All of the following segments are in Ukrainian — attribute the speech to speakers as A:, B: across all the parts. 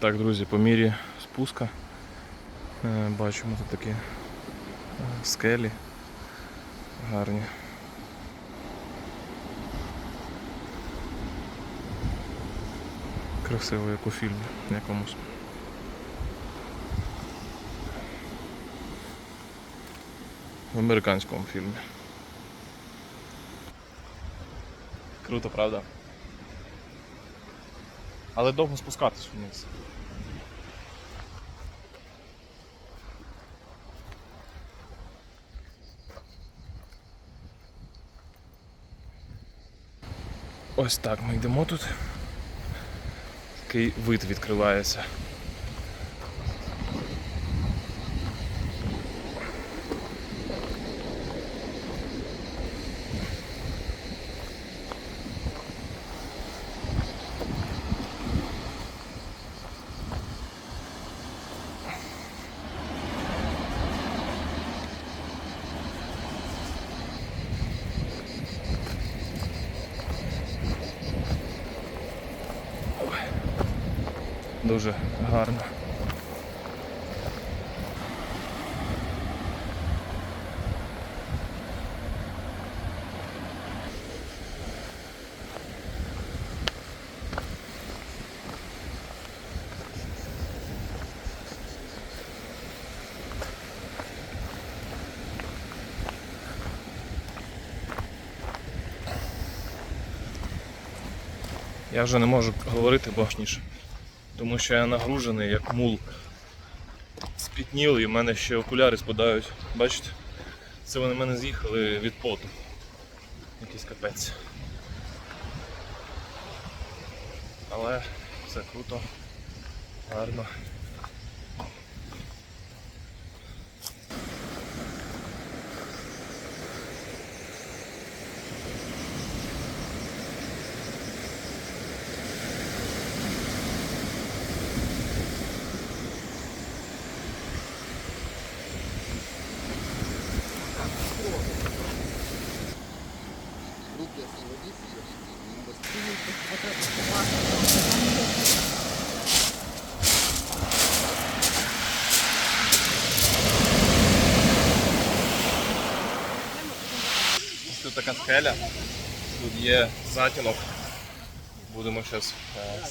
A: Так, друзі, по мірі спуска е, бачимо тут такі е, скелі гарні. Красиво, як у фільмі якомусь. В американському фільмі. Круто, правда? Але довго спускатись вниз. Ось так ми йдемо тут. Такий вид відкривається. Дуже гарно. Я вже не можу говорити башніше, тому що я нагружений як мул. Спітніл і в мене ще окуляри спадають. Бачите? Це вони в мене з'їхали від поту. Якийсь капець. Але все круто, гарно. Тут така скеля, тут є затінок. Будемо зараз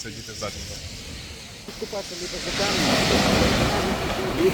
A: сидіти в затінку.
B: Купаться либо за камнем, либо